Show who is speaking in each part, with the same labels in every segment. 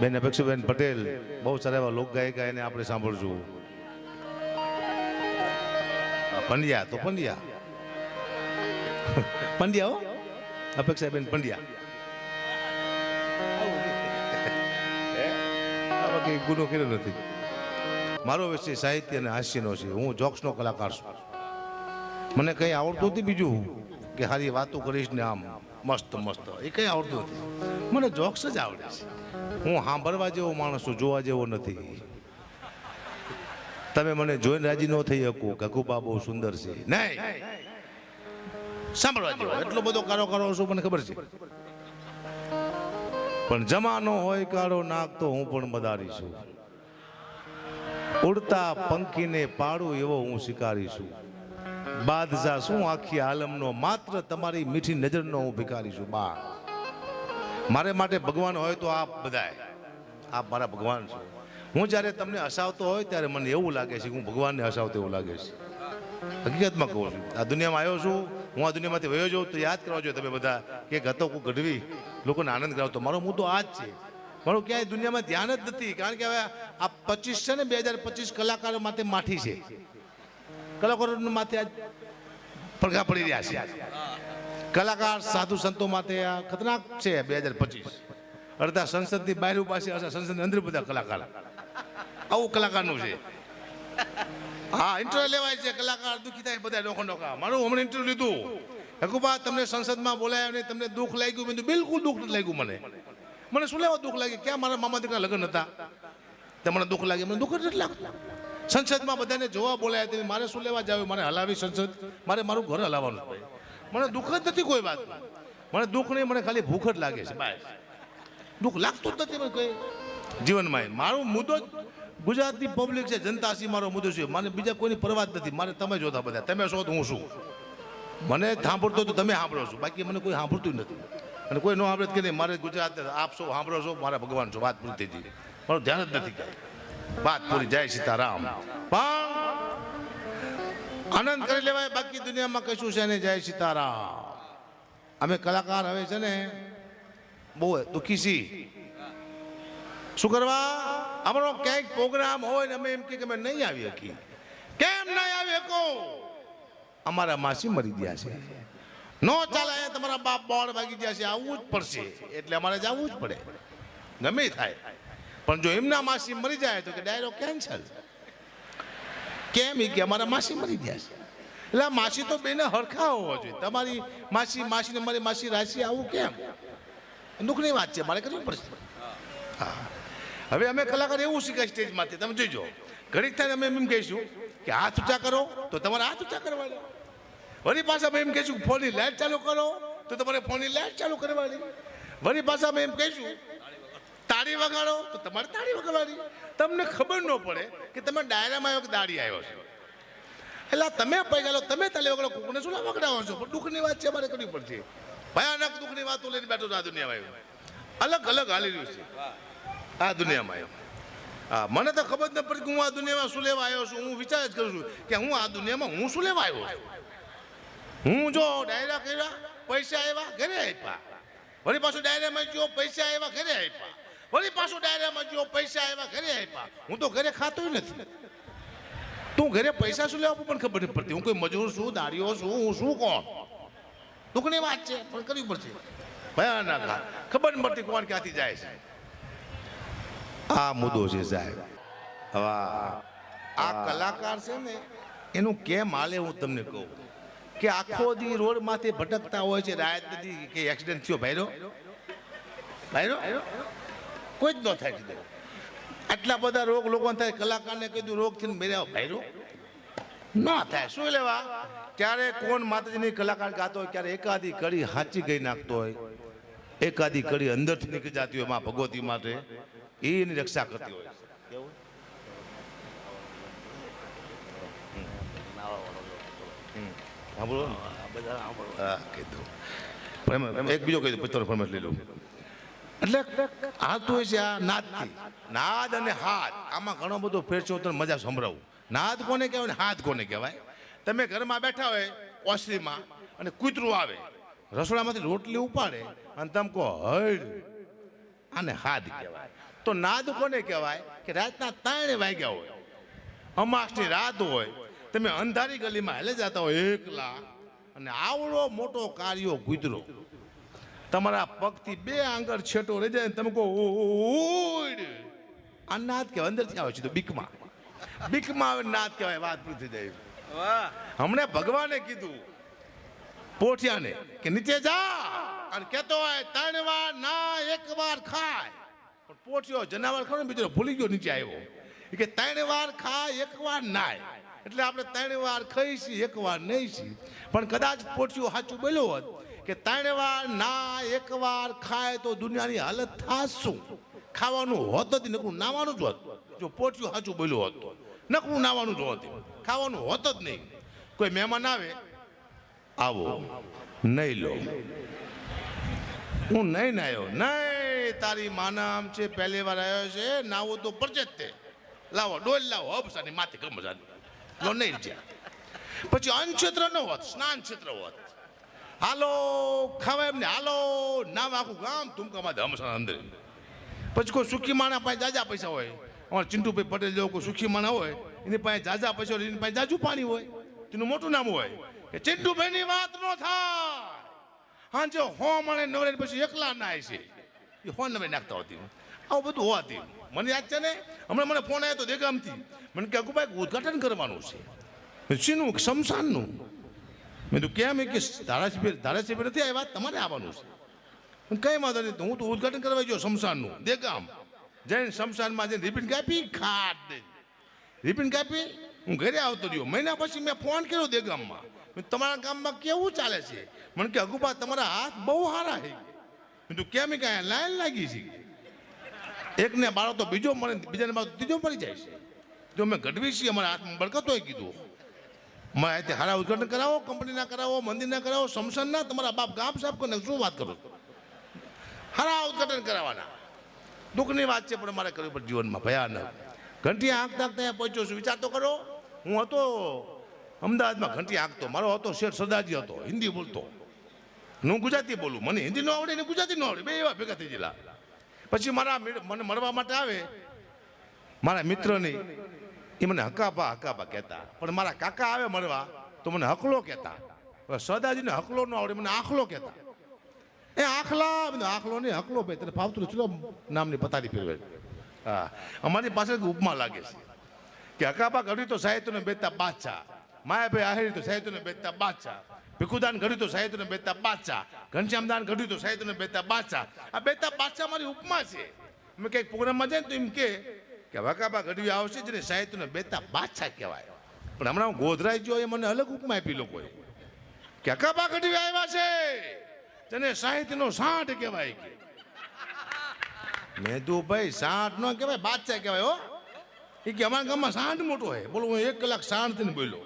Speaker 1: બેન અપેક્ષાબેન પટેલ બહુ સારા એવા લોક ગાયિકા એને આપણે સાંભળશું. પંડ્યા તો પંડ્યા. પંડ્યા હો? અપેક્ષાબેન પંડ્યા. કંઈ ગુનો કર્યો નથી. મારો વિષય સાહિત્ય અને હાસ્યનો છે. હું જોક્સનો કલાકાર છું. મને કંઈ આવડતું નથી બીજું કે સારી વાતો કરીશ ને આમ. મસ્ત મસ્ત. એ કંઈ આવડતું નથી. મને જોક્સ જ આવડે છે. હું સાંભળવા જેવો માણસ છું, જોવા જેવો નથી. તમે મને જોઈને રાજી ન થઈ શકો કે બહુ સુંદર છે. નહીં. સાંભળવા જેવો. એટલો બધો કારો કારો છું, મને ખબર છે. પણ જમાનો હોય, કાળો નાક તો હું પણ મદારી છું. ઉડતા પંખીને પાડું એવો હું શિકારી છું. બાદશાહ શું આખી આલમનો માત્ર તમારી મીઠી નજરનો હું ભિખારી છું? બા. મારે માટે ભગવાન હોય તો આપ બધાય. આપ મારા ભગવાન છો. હું જ્યારે તમને હસાવતો હોય ત્યારે મને એવું લાગે છે કે હું ભગવાનને હસાવતો એવું લાગે છે. હકીકતમાં કહું છું. આ દુનિયામાં આવ્યો છું, હું આ દુનિયામાંથી વયો જાઉં તો યાદ કરવા જોઈએ તમે બધા કે ગતો કું ગઢવી. લોકોને આનંદ કરાવતો મારો મુદ્દો આ જ છે. મારું ક્યાંય દુનિયામાં ધ્યાન જ નથી. કારણ કે હવે આ પચીસ છે ને, બે હજાર પચીસ કલાકારો માટે માઠી છે. કલાકારો માથે આજ પડઘા પડી રહ્યા છે. કલાકાર, સાધુ સંતો માટે આ ખતરનાક છે બે હજાર પચીસ. અડધા સંસદની બહાર ઊભા છે, અડધા સંસદની અંદર બધા કલાકાર. આવું કલાકારનું છે. હા ઇન્ટરવ્યુ લેવાય છે કલાકાર, દુઃખી થાય બધા નોખા નોખા. મારું હમણાં ઇન્ટરવ્યુ લીધું. હકુબા તમને સંસદમાં બોલાયા નહીં તમને દુઃખ લાગ્યું? મેં બિલકુલ દુઃખ નથી લાગ્યું મને. મને શું લેવા દુઃખ લાગે? ક્યાં મારા મામા દીકરા લગ્ન હતા? તમને દુઃખ લાગે? મને દુઃખ નથી લાગતું. સંસદમાં બધાને જોવા બોલાયા તમે મારે શું લેવા જાવ, મારે હલાવી સંસદ, મારે મારું ઘર હલાવવાનું. મને દુઃખ જ નથી કોઈ વાત મને દુઃખ નહીં, મને ખાલી ભૂખ જ લાગે છે, બસ. દુઃખ લાગતું જ નથી મને કોઈ જીવનમાં મારો મુદ્દો જ ગુજરાતની પબ્લિક છે, જનતા સી મારો મુદ્દો છે. મને બીજા કોઈની પરવા જ નથી. મારે તમે જોતા બધા. તમે છો તો હું શું મને સાંભળતો તો તમે સાંભળો છો. બાકી મને કોઈ સાંભળતું નથી. અને કોઈ ન સાંભળે કે નહીં, મારે ગુજરાત આપ સૌ સાંભળો છો, મારા ભગવાન છો. વાત પૂરી થઈ ગઈ. મારું ધ્યાન જ નથી. વાત પૂરી. જય સીતારામ. પણ આનંદ કરી લેવાય બાકી દુનિયામાં કશું છે ને જય સીતારામ. અમે કલાકાર હવે છે ને, બહુ દુઃખી છી શું કરવા? અમારો ક્યાંક પ્રોગ્રામ હોય ને, અમે એમ કે અમે નહીં આવી શકીએ. કેમ નહીં આવી શકો? અમારા માસી મરી ગયા છે. નો ચાલે તમારા બાપ બોર્ડ ભાગી ગયા છે. આવવું જ પડશે. એટલે અમારે જવું જ પડે. ગમે થાય. પણ જો એમના માસી મરી જાય તો કે, ડાયરો કેન્સલ કેમ? ઈ કે, અમારા માસી મરી ગયા છે. એટલે માસી તો બેને હરખા હોવા જોઈએ. તમારી માસી, માસીને મારી માસી રાશિ આવું કેમ? દુઃખની વાત છે, મારે કરવી પડશે. હા. હવે અમે કલાકાર એવું શીખાય સ્ટેજમાંથી, તમે જોઈજો ઘડીક થાય અમે એમ કહીશું કે, હાથ ઊંચા કરો, તો તમારે હાથ ઊંચા કરવાના. વળી પાછા અમે એમ કહીશું, ફોનની લાઇટ ચાલુ કરો, તો તમારે ફોનની લાઇટ ચાલુ કરવાની. વળી પાછા અમે એમ કહીશું તાળી વગાડો? તો તમારે તાળી વગાડવાની. તમને ખબર ન પડે કે તમે ડાયરામાં આવ્યો કે દાડી આવ્યો છે. એટલે તમે પૈગાલો તમે તાળી વગાડો, કુકને શું વગડાવો છો? પણ દુઃખની વાત છે, અમારે કરવી પડશે. ભયાનક દુઃખની વાતો લઈને બેઠો આ દુનિયામાં આવ્યો અલગ અલગ હાલી રહ્યું છે. આ દુનિયામાં આવ્યો હા, મને તો ખબર ન પડી કે હું આ દુનિયામાં શું લેવા આવ્યો છું. હું વિચાર જ કરું છું કે હું આ દુનિયામાં હું શું લેવા આવ્યો છું? હું જો ડાયરા કર્યા, પૈસા આવ્યા ઘરે આપ્યા વળી પાછું ડાયરામાં જો પૈસા આવ્યા ઘરે આપ્યા વળી પાછું ડાયરામાં જો પૈસા આવ્યા, ઘરે આપ્યા. હું તો ઘરે ખાતો નથી. તું ઘરે પૈસા શું લેવા પણ ખબર નથી પડતી. હું કોઈ મજૂર છું દાડીઓ છું, હું શું કોણ? દુઃખની વાત છે, પણ કરવી પડશે. ભયાનક. ખબર નથી પડતી કોણ ક્યાંથી જાય છે. આ મુદ્દો છે સાહેબ. હવે આ- કલાકાર છે ને, એનું કેમ હાલે હું તમને કહું? કે આખો દી રોડમાંથી ભટકતા હોય છે રાયત નથી કે એક્સિડન્ટ થયો, ભાઈરો? ભાઈરો? કોઈ જ ન થાય કીધું. આટલા બધા રોગ લોકોને થાય કલાકારને કીધું રોગ થઈને મેર્યા ભાઈરો ના થાય. શું લેવા ક્યારે કોણ માતાજીની કલાકાર ગાતો હોય ક્યારે એકાદી કડી હાંચી ગઈ નાખતો હોય એકાદી કડી અંદરથી નીકળી જતી હોયમાં ભગવતી માટે એની રક્ષા કરતી હોય. સાંભળો બધા કીધું. એક બીજો કહી દઉં પછી ફરમાઈશ લઈ લઉં. એટલે હાલતું હોય છે આ નાદથી. નાદ અને હાથ, આમાં ઘણો બધો ફેર છે, હું મજા સંભળાવું. નાદ કોને કહેવાય ને હાથ કોને કહેવાય? તમે ઘરમાં બેઠા હોય, ઓસરીમાં, અને કૂતરું આવે, રસોડામાંથી રોટલી ઉપાડે, અને તમે કહો હળ આને હાથ કહેવાય. તો નાદ કોને કહેવાય? કે રાતના ત્રણ વાગ્યા હોય. અમાસની રાત હોય, તમે અંધારી ગલીમાં હેલે જતા હોય, એકલા. અને આવડો મોટો કાર્યો ગુજરો તમારા પગથી બે આંગળ છેટો રહી જાય તમે કહો આ નાદ કહેવાય અંદરથી આવે છે તો બીકમાં. બીકમાં આવે નાદ કહેવાય વાત પૂરી થઈ જાય. હમણે ભગવાને કીધું પોઠિયાને કે નીચે જા અને કહેતો હોય ત્રણ વાર ના એક વાર ખાય. પણ પોઠિયો જનાવર ખરો ને બીજો ભૂલી ગયો નીચે આવ્યો. કે ત્રણ વાર ખાય એક વાર નાય. એટલે આપણે ત્રણ વાર ખાઈશી એક વાર નહીં છી પણ કદાચ પોઠિયો સાચું બોલ્યો હોત કે ત્રણ વાર ના, એક વાર ખાય તો દુનિયાની હાલત થાશ શું ખાવાનું હોત જ નકરું નાવાનું જ હોત. જો પોટિયું સાચું બોલ્યું હોત નકરું નાવાનું જ હોત ખાવાનું હોત જ નહીં. કોઈ મહેમાન આવે, આવો, નહીં લો. હું નહીં નાયો નહીં, તારી માના આમ છે, પહેલી વાર આવ્યો છે, નાવો તો પરચે તે લાવો, ડોલ લાવો. હબસાની માથે ગમજાની લો, નહીં જ્યાં પછી અન્ન ક્ષેત્ર ન હોત સ્નાન ક્ષેત્ર હોત. હાલો, ખાવા એમને. હાલો, નામ આખું ગામ તુમકામાં હમસા અંદર. પછી કોઈ સુખી માણા પાસે જાજા પૈસા હોય. અમારા ચિંટુભાઈ પટેલ જેવો કોઈ સુખી માણા હોય, એની પાસે જાજા પૈસા હોય, એની પાસે જાજુ પાણી હોય. તેનું મોટું નામ હોય કે ચિંટુભાઈની વાત ન થાય. હા, જો હો મળે નવરે પછી એકલા નાય છે. એ હો નવે નાખતા હોતી આવું બધું હોવાથી. મને યાદ છે ને, હમણાં મને ફોન આવ્યો તો દેગામથી. મને કે ભાઈ ઉદઘાટન કરવાનું છે. શીનું? શમશાનનું? મેં તો કેમ? કે ધારાસભ્ય ધારાસભ્ય નથી આવ્યા તમારે આવવાનું છે. કઈ વાંધો નહીં હું તો ઉદઘાટન કરવા ગયો શમશાનનું. દેગામ જઈને શમશાનમાં જઈને રિપીટ કાપી, ખાટ દે. રિપીટ કાપી, હું ઘરે આવતો રહ્યો. મહિના પછી મેં ફોન કર્યો દેગામમાં. તમારા ગામમાં કેવું ચાલે છે? મને કે, અગુબા, તમારા હાથ બહુ સારા છે. મેં તો કેમ? કે અહીંયા લાઈન લાગી છે. એકને બાળો તો બીજો મળે બીજાને બાળો ત્રીજો મળી જાય છે. જો મેં ગઢવી છીએ, અમારા હાથમાં બળકતો કીધું. અહીંથી હારા ઉદઘાટન કરાવો કંપનીના કરાવો મંદિરના કરાવો સમસનના તમારા બાપ ગામ સાહેબ કોને? શું વાત કરો સારા ઉદઘાટન કરાવવાના દુઃખની વાત છે, પણ મારે કરવી પડે જીવનમાં. ભયાનક. ઘંટી આંકતા આંકતા પહોંચ્યો છું. વિચાર તો કરો. હું હતો અમદાવાદમાં ઘંટી આંકતો મારો હતો, શેઠ સરદારજી હતો, હિન્દી બોલતો. હું ગુજરાતી બોલું. મને હિન્દી ન આવડે ને ગુજરાતી ન આવડે. બે એવા ભેગા થઈ ગયેલા. પછી મારા મને મળવા માટે આવે. મારા મિત્રની એ મને હકાબા હકાબા કહેતા. પણ મારા કાકા આવે મળવા, તો મને હકલો કહેતા. સદાજીને હકલો ન આવડે, મને આખલો કહેતા. એ આખલા આખલો નહીં, હકલો ભાઈ, તને ફાવતું ચલો, નામની પતારી ફેરવે. હા, અમારી પાસે ઉપમા લાગે છે કે હકાબા ઘડી તો સાહિત્યને બેતા બાદશાહ. માયાભાઈ આહિર તો સાહિત્યને બેતા બાદશાહ. ભીખુદાન ઘડ્યું તો સાહિત્યને બેતા બાદશાહ. ઘનશ્યામદાન ઘડ્યું તો સાહિત્યને બેતા બાદશાહ. આ બેતા બાદશાહ મારી ઉપમા છે. મેં કંઈક પ્રોગ્રામમાં જાય તો એમ કે કે વકાબા ગઢવી આવશે જેને સાહિત્યને બેતા બાદશાહ કહેવાય. પણ હમણાં હું ગોધરાઈ ગયો એ મને અલગ ઉપમા આપી લોકોએ. કે હકાબા ગઢવી આવ્યા છે. તેને સાહિત્યનો સાંઠ કહેવાય કે. મેં તું ભાઈ, સાંઠ ન કહેવાય, બાદશાહ કહેવાય, હો. એ કે, અમારા ગામમાં સાંઠ મોટો હોય બોલો, હું એક કલાક શાંતિને બોલ્યો.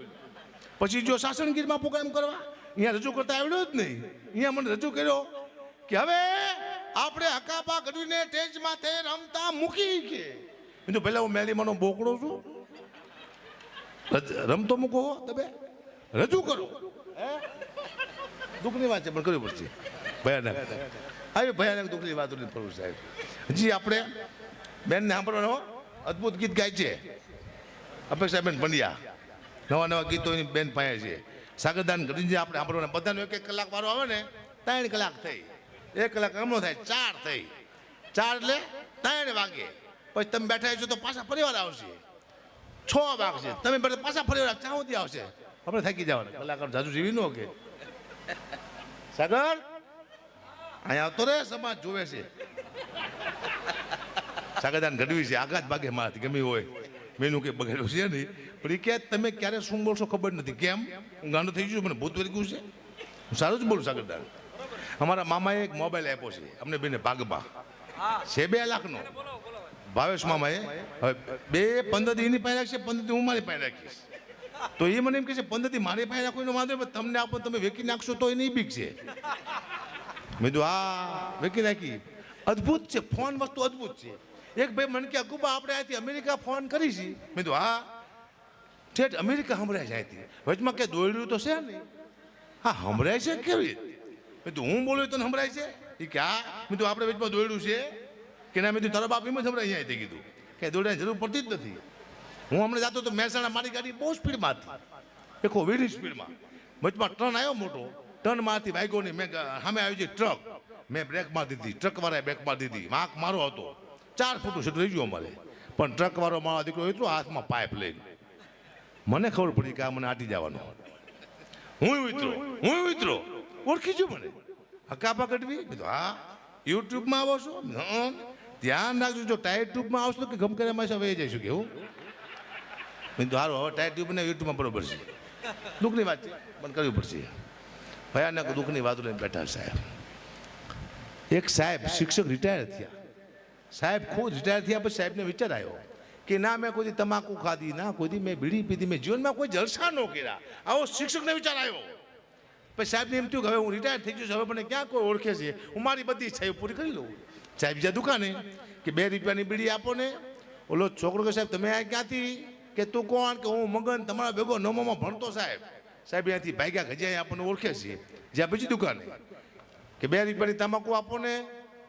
Speaker 1: પછી જો શાસનગીરમાં પ્રોગ્રામ કરવા, અહીંયા રજૂ કરતા આવડ્યો જ નહીં. અહીંયા મને રજૂ કર્યો કે, હવે આપણે હકાપા ગઢવીને ટેજમાં તે રમતા મૂકી કે. તો પહેલાં હું મેલીમાંનો બોકડો છું રમતો મૂકો તમે રજૂ કરો? દુઃખની વાત છે પણ કરવી પડશે ભયાનક આવી ભયાનક દુઃખની વાતો નથી ફરવું સાહેબ હજી આપણે બેનને સાંભળવાનો અદ્ભુત ગીત ગાય છે અપેક્ષાબેન પંડ્યા નવા નવા ગીતો એની બેન પાસે છે સાગરદાન ગઢીજી આપણે સાંભળવાના બધાનો એક એક કલાક વારો આવે ને ત્રણ કલાક થઈ એક કલાક હમણો થાય ચાર થઈ ચાર એટલે ત્રણ વાગે પછી તમે બેઠા છો તો પાછા પરિવાર આવશે. છ વાગશે તમે પાછા પરિવાર ચા આવશે. આપણે થાકી જવાના. કલાકાર જાજુ જીવી નો કે સાગર? અહીંયા આવતો રે, સમાજ જોવે છે. સાગરદાન ગઢવી છે. આઘાત ભાગે મારાથી, ગમી હોય. મેનું કંઈ બગડ્યું છે નહીં. પણ એ કે તમે ક્યારે શું બોલશો ખબર નથી. કેમ? હું ગાંડો થઈ ગયું મને ભૂત વળી ગયું છે? હું સારું જ બોલું, સાગરદાન. અમારા મામાએ એક મોબાઈલ આપ્યો છે. અમને બેને ભાગમાં છે બે લાખનો. ભાવેશ મામાએ હવે બે પંદરથી એની પાસે રાખશે પંદર દી હું મારી પાસે રાખીશ. તો એ મને એમ કહે છે, પંદરથી મારી પાસે રાખો એનો વાંધો તમને આપો તમે વેકી નાખશો તો એ નહીં છે. મેં કીધું, હા વેકી નાખી. અદ્ભુત છે, ફોન વસ્તુ અદ્ભુત છે. એક ભાઈ મને કે અકુબા, આપણે અહીંથી અમેરિકા ફોન કરી છે મેં કીધું, હા. ઠેઠ, અમેરિકા સંભળાય છે અહીંથી વચમાં કે દોડ્યું તો છે ને. હા, સંભળાય છે કેવી મેં કીધું, હું બોલું તો સંભળાય છે? એ કે હા. મેં કીધું, આપણે વચમાં દોડ્યું છે. કે મેં કીધું, તારો બાપ એમ જ અહીંયા થઈ કીધું. કે દોડવાની જરૂર પડતી જ નથી. હું હમણાં જતો તો મહેસાણા મારી ગાડી બહુ સ્પીડમાં હતી એકો વીડી સ્પીડમાં. વચમાં ટર્ન આવ્યો મોટો. ટર્ન મારતી બાઈકોની મેં સામે આવી છે ટ્રક. મેં બ્રેક મારી દીધી, ટ્રકવાળાએ બ્રેક મારી દીધી વાંક મારો હતો. ચાર ફૂટનું સીટ રહી ગયું અમારે. પણ ટ્રકવાળો મારો દીકરો એટલો હાથમાં પાઇપ લઈને. મને ખબર પડી કે આ મને આટી જવાનો હું વિતરો હું વિતરો ઓળખી છું મને? હકાપા કટવી હા. યુટ્યુબમાં આવો છો. ધ્યાન રાખજો. જો ટાયર ટ્યુબમાં આવશો કે ગમ કર્યા માસા વહી જઈશું કેવું મેં તો સારું હવે ટાયર ટ્યુબ ને યુટ્યુબમાં બરોબર છે. દુઃખની વાત છે. પણ કરવી પડશે. ભયાનક દુઃખની વાતો લઈને બેઠા સાહેબ. એક સાહેબ શિક્ષક રિટાયર થયા. સાહેબ ખુદ રિટાયર થયા પછી સાહેબને વિચાર આવ્યો કે ના, મેં કોઈ તમાકુ ખાધી, ના, કોઈ મેં બીડી પીધી, મેં જીવનમાં કોઈ જલસા ન કર્યા. આવો શિક્ષકને વિચાર આવ્યો. પછી સાહેબને એમ થયું હવે હું રિટાયર થઈ ગયો છું, હવે મને ક્યાં કોઈ ઓળખે છે? હું મારી બધી ઈચ્છાઓ પૂરી કરી લઉં. સાહેબ જ્યાં દુકાને કે બે રૂપિયાની બીડી આપો ને. ઓલો છોકરો કે સાહેબ, તમે આ ક્યાંથી? કે તું કોણ? કે હું મગન? તમારા ભેગો નવમામાં ભણતો સાહેબ. સાહેબ, અહીંયાથી ભાગ્યા ગજ્યા આપણને ઓળખે છે. જ્યાં બીજી દુકાને કે બે રૂપિયાની તમાકુ આપો ને.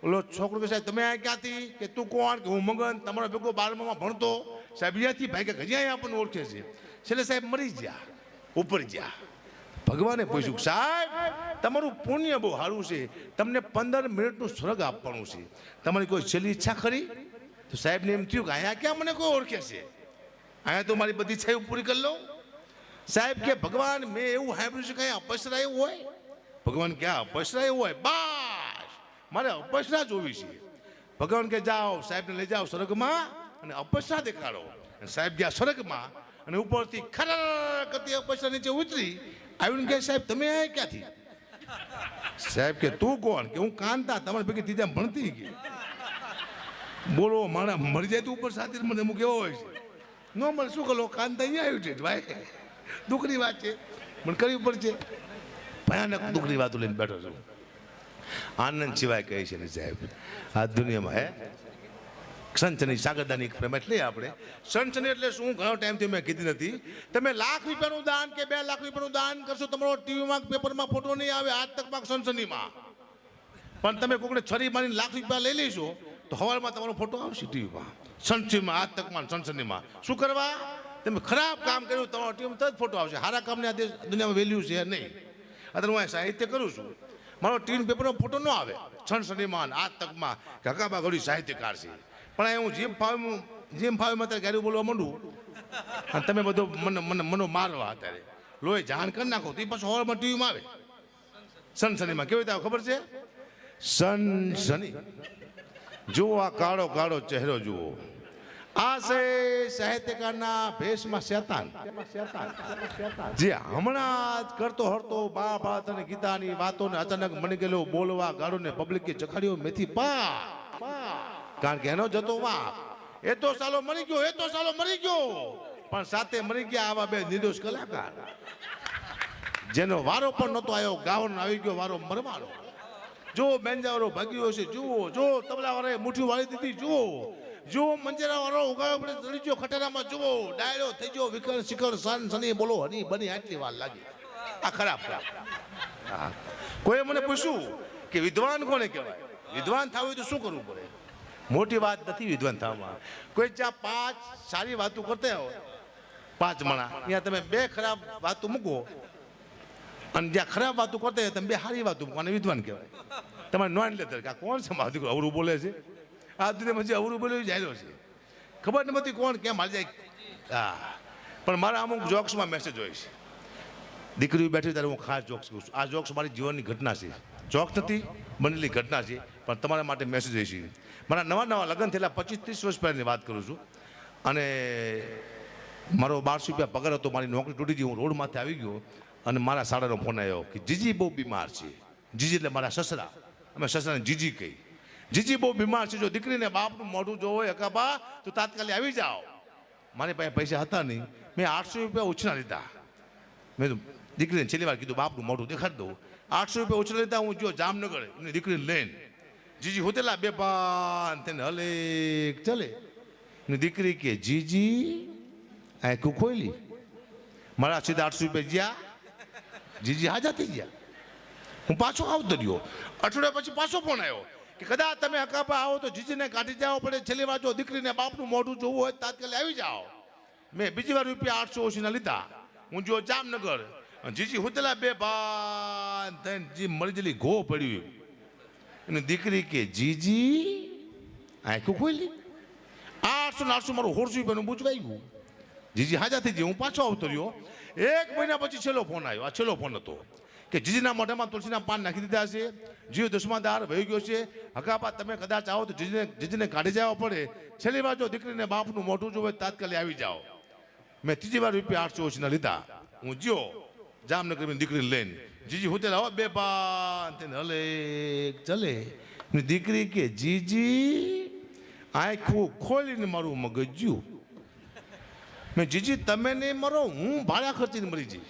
Speaker 1: ઓલો છોકરો કે સાહેબ, તમે આ ક્યાંથી? કે તું કોણ? કે હું મગન? તમારો ભેગો બારમામાં ભણતો. સાહેબ, અહીંયાથી ભાગ્યા ગજ્યા આપણને ઓળખે છે. છેલ્લે સાહેબ મરી ગયા, ઉપર ગયા. ભગવાને પૂછ્યું, સાહેબ, તમારું પુણ્ય બહુ સારું છે. તમને પંદર મિનિટનું સ્વર્ગ આપવાનું છે. તમારી કોઈ છેલ્લી ઈચ્છા ખરી? તો સાહેબને એમ થયું કે, અહીંયા ક્યાં મને કોઈ ઓળખે છે? અહીંયા તો મારી બધી ઈચ્છા પૂરી કરી લઉં. સાહેબ કે, ભગવાન, મેં એવું સાંભળ્યું છે કે અહીંયા અપસરા એવું હોય? ભગવાન કે અપસરા એવું હોય. બસ! મારે અપસરા જોવી છે. ભગવાન કે, જાઓ, સાહેબને લઈ જાઓ સ્વર્ગમાં અને અપસરા દેખાડો. સાહેબ ગયા સ્વર્ગમાં અને ઉપરથી ખરા કરતી અપસરા નીચે ઉતરી આવીને કે સાહેબ, તમે આ ક્યાંથી? સાહેબ કે, તું કોણ? કે, હું કાંતા, તમારી ભેગી ત્રીજા ભણતી ગઈ. બોલો, મારા, મરી જાય તો ઉપર સાથે મને હું કેવો હોય છે. ન મળે, શું કરો કાંતા અહીંયા આવ્યું છે ભાઈ. દુઃખની વાત છે, પણ કરવી પડશે ભયાનક દુઃખની વાતો લઈને બેઠો છું. આનંદ સિવાય કહે છે ને સાહેબ, આ દુનિયામાં, હે? સનસની સાગરદાની એક ફરમાઈશ લઈએ આપણે. સનસની એટલે શું? ઘણો ટાઈમથી મેં કીધી નથી. તમે લાખ રૂપિયાનું દાન કે બે લાખ રૂપિયાનું દાન કરશો, તમારો ટીવીમાં, પેપરમાં ફોટો નહીં આવે, આજ તકમાં સનસનીમાં પણ તમે કોકને છરી મારીને લાખ રૂપિયા લઈ લેશો તો હવારમાં તમારો ફોટો આવશે ટીવીમાં. સનસીમાં આજ તકમાં સનસનીમાં શું કરવા? તમે ખરાબ કામ કર્યું, તમારો ટીવીમાં જ ફોટો આવશે. સારા કામને આ દેશ દુનિયામાં વેલ્યુ છે નહીં. અત્યારે હું આ સાહિત્ય કરું છું. મારો ટીવી પેપરમાં ફોટો ન આવે. સનસનીમાં આજ તકમાં કાકાબા ઘડી સાહિત્યકાર છે. પણ અહીં હું જેમ ફાવે જેમ ફાવે અત્યારે ગાડી બોલવા માંડું. અને તમે બધો મને મને મનો મારવા અત્યારે. લોહી જાણ કરી નાખો, તો એ પાછું હવારમાં ટીવીમાં આવે. સનસનીમાં. કેવી રીતે ખબર છે? સનસની. જુઓ આ કાળો કાળો ચહેરો જુઓ. આ સાહિત્યકારના ભેષમાં શેતાન. જે હમણાં જ કરતો હરતો મહાભારત અને ગીતાની વાતોને અચાનક મની ગયેલો બોલવા ગાળોને પબ્લિકે ચખાડ્યો મેથી પા કારણ કે એનો જતો વાંક એ તો સાલો મરી ગયો, એ તો સાલો મરી ગયો. પણ સાથે મરી ગયા આવા બે નિર્દોષ કલાકાર. જેનો વારો પણ નહોતો આવ્યો, ગાવાનો આવી ગયો વારો મરવાનો. જો બેંજાવાળો ભાગ્યો છે જુઓ જો તબલાવાળાએ મુઠ્ઠી વાળી દીધી, જુઓ. જો મંજરાવાળો ઉગાડ્યો પડે ચડી ગયો ખટેરામાં, જુઓ. ડાયરો થઈ ગયો વિકર શિખર સન સની, બોલો, હની, બની આટલી વાર લાગી. આ ખરાબ ખરાબ. કોઈએ મને પૂછ્યું કે વિદ્વાન કોને કહેવાય? વિદ્વાન થવું તો શું કરવું પડે? મોટી વાત નથી વિદ્વાન થવામાં. કોઈ જ્યાં પાંચ સારી વાતો કરતા હો પાંચ મણા, ત્યાં તમે બે ખરાબ વાતો મૂકો. અને જ્યાં ખરાબ વાતો કરતા હોય તમે બે સારી વાતો મૂકો. અને વિદ્વાન કહેવાય. તમારે નોંધ લેતા કે આ કોણ છે માધુ? અવરું બોલે છે? આ દુનિયામાં જે અવરું બોલે જાય છે. ખબર નથી કોણ, કેમ, હાલ જાય. હા. પણ મારા અમુક જોક્સમાં મેસેજ હોય છે. દીકરી બેઠી ત્યારે હું ખાસ જોક્સ કરું છું. આ જોક્સ મારી જીવનની ઘટના છે. જોક્સ નથી, બનેલી ઘટના છે, પણ તમારા માટે મેસેજ હોય છે. મારા નવા નવા લગ્ન થયેલા પચીસ ત્રીસ વર્ષ પહેલાંની વાત કરું છું. અને મારો બારસો રૂપિયા પગાર હતો, મારી નોકરી તૂટી ગઈ, હું રોડમાંથી આવી ગયો અને મારા સાડાનો ફોન આવ્યો કે, જીજી બહુ બીમાર છે. જીજી એટલે મારા સસરા. અમે સસરાને જીજી કહી. જીજી બહુ બીમાર છે, જો દીકરીને બાપનું મોઢું જો હોય અકાબા તો તાત્કાલિક આવી જાઓ. મારી પાસે પૈસા હતા નહીં. મેં આઠસો રૂપિયા ઉછના લીધા. મેં દીકરીને છેલ્લી વાર કીધું, બાપનું મોઢું દેખાડી દઉં. આઠસો રૂપિયા ઉછના લીધા, હું જો જામનગર. એમની દીકરીને લઈને. જીજી હોતેલા બે પાન થઈને હલે ચલે. દીકરી કે, જીજી આંખું ખોલી મારા સીધા આઠસો રૂપિયા જ્યાં જીજી હાજા થઈ ગયા. હું પાછો આવતો રહ્યો અઠવાડિયા પછી પાછો ફોન આવ્યો કે કદાચ તમે હકાપા આવો તો જીજીને કાઢી જાઓ, પડે છેલ્લી વાર જો દીકરીને બાપનું મોઢું જોવું હોય તાત્કાલિક આવી જાઓ. મેં બીજી વાર રૂપિયા આઠસો ઓછીના લીધા. હું જો જામનગર. જીજી હુતેલા બે ભાન થઈને મળી જલી ઘો પડ્યું અને દીકરી કે, જીજી, આંખું ખોલી. આઠસો ને આઠસો મારું હોરસું રૂપિયાનું બૂચવાઈ ગયું. જીજી હાજા થઈ ગઈ. હું પાછો આવતો રહ્યો. એક મહિના પછી છેલ્લો ફોન આવ્યો. આ છેલ્લો ફોન હતો. કે જીજીના મોઢામાં તુલસીના પાન નાખી દીધા છે. જીવ દુશ્માદાર વહી ગયો છે. હકાપા તમે કદાચ આવો તો જીજીને જીજીને કાઢી જવા પડે. છેલ્લી વાર જો દીકરીને બાપનું મોઢું જોવે તાત્કાલિક આવી જાઓ. મેં ત્રીજી વાર રૂપિયા આઠસો ઓછીના લીધા. હું જ્યો જામનગરની દીકરીને લઈને. જીજી, હું તેલા બે પાન, તેને હલે ચલે. દીકરી કે, જીજી, આખું ખોલીને મારું મગજ્યું. મેં જીજી, તમે નહીં મરો, હું ભાડા ખર્ચીને મરી જઈશ.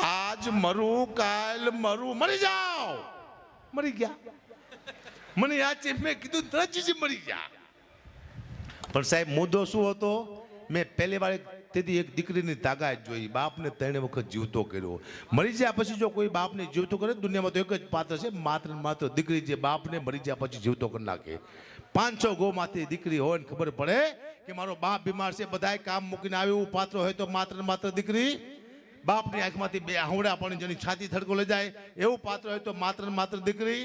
Speaker 1: આજ મરું, કાલ મરું, મરી જાઓ. મરી ગયા. મને યાદ છે, મેં કીધું તરત જીજી મરી ગયા. પણ સાહેબ, મુદ્દો શું હતો? મેં પહેલી વાર તેથી એક દીકરીની તાકાત જોઈ, બાપને ત્રણે વખત જીવતો કર્યો. મરી જ્યા પછી જો કોઈ બાપને જીવતો કરે, દુનિયામાં તો એક જ પાત્ર છે, માત્ર માત્ર દીકરી જે બાપને મરી જ્યા પછી જીવતો કરી નાખે. પાંચસો ગોમાંથી દીકરી હોય ને ખબર પડે કે મારો બાપ બીમાર છે, બધાય કામ મૂકીને આવે એવું પાત્ર હોય તો માત્ર માત્ર દીકરી બાપની આંખમાંથી બે આહુડા પણ જેની છાતી થડકો લઈ જાય, એવું પાત્ર હોય તો માત્ર માત્ર દીકરી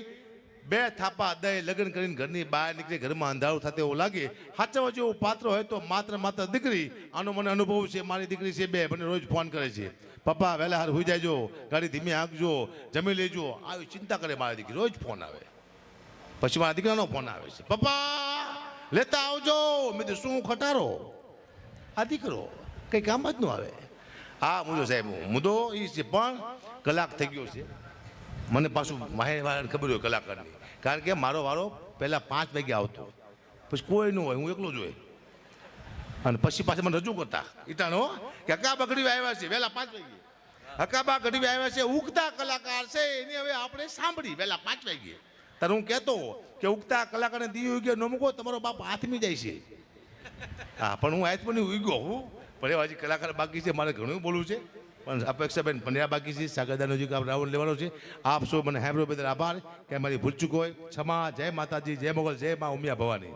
Speaker 1: બે થાપા દઈ લગ્ન કરીને ઘરની બહાર નીકળી ઘરમાં અંધારું થાય એવું લાગે. સાચવવા જેવું પાત્ર હોય તો માત્ર માત્ર દીકરી. આનો મને અનુભવ છે, મારી દીકરી છે, બે મને રોજ ફોન કરે છે. પપ્પા વહેલા હાર હોઈ જાયજો ગાડી ધીમે આંકજો જમી લેજો. આવી ચિંતા કરે મારી દીકરી, રોજ ફોન આવે. પછી મારા દીકરાનો ફોન આવે છે. પપ્પા, લેતા આવજો. મેં શું ખટારો? આ દીકરો કંઈ કામ જ ન આવે. હા, મુદ્દો સાહેબ, મુદ્દો એ છે, પણ કલાક થઈ ગયો છે. મને પાછું વાળાને ખબર હોય કલાકારની. કારણ કે મારો વારો પહેલાં પાંચ વાગે આવતો. પછી કોઈ ન હોય, હું એકલો જ અને પછી પાછા મને રજૂ કરતા. ઈટાણો, કે હકાબા ઘડી આવ્યા છે, વહેલા પાંચ વાગે. હકાબા ઘડી આવ્યા છે, ઉગતા કલાકાર છે, એની હવે આપણે સાંભળી, વહેલા પાંચ વાગે. ત્યારે હું કહેતો કે ઉગતા કલાકારને દી ઉગ્યો ન મૂકો, તમારો બાપ હાથમી જાય છે. હા, પણ હું આજ પણ ઉગ્યો હું. પણ એવા હજી કલાકાર બાકી છે, મારે ઘણું બોલવું છે. પણ અપેક્ષાબેન પંડ્યા બાકી છે, સાગરદાનો નજીક આપણે રાઉન્ડ લેવાનો છે, આપ સૌ મને હેબ્રો બદલ આભાર. કે મારી ભૂલ ચૂક હોય. ક્ષમા, જય માતાજી, જય મોગલ, જય મા ઉમિયા ભવાની.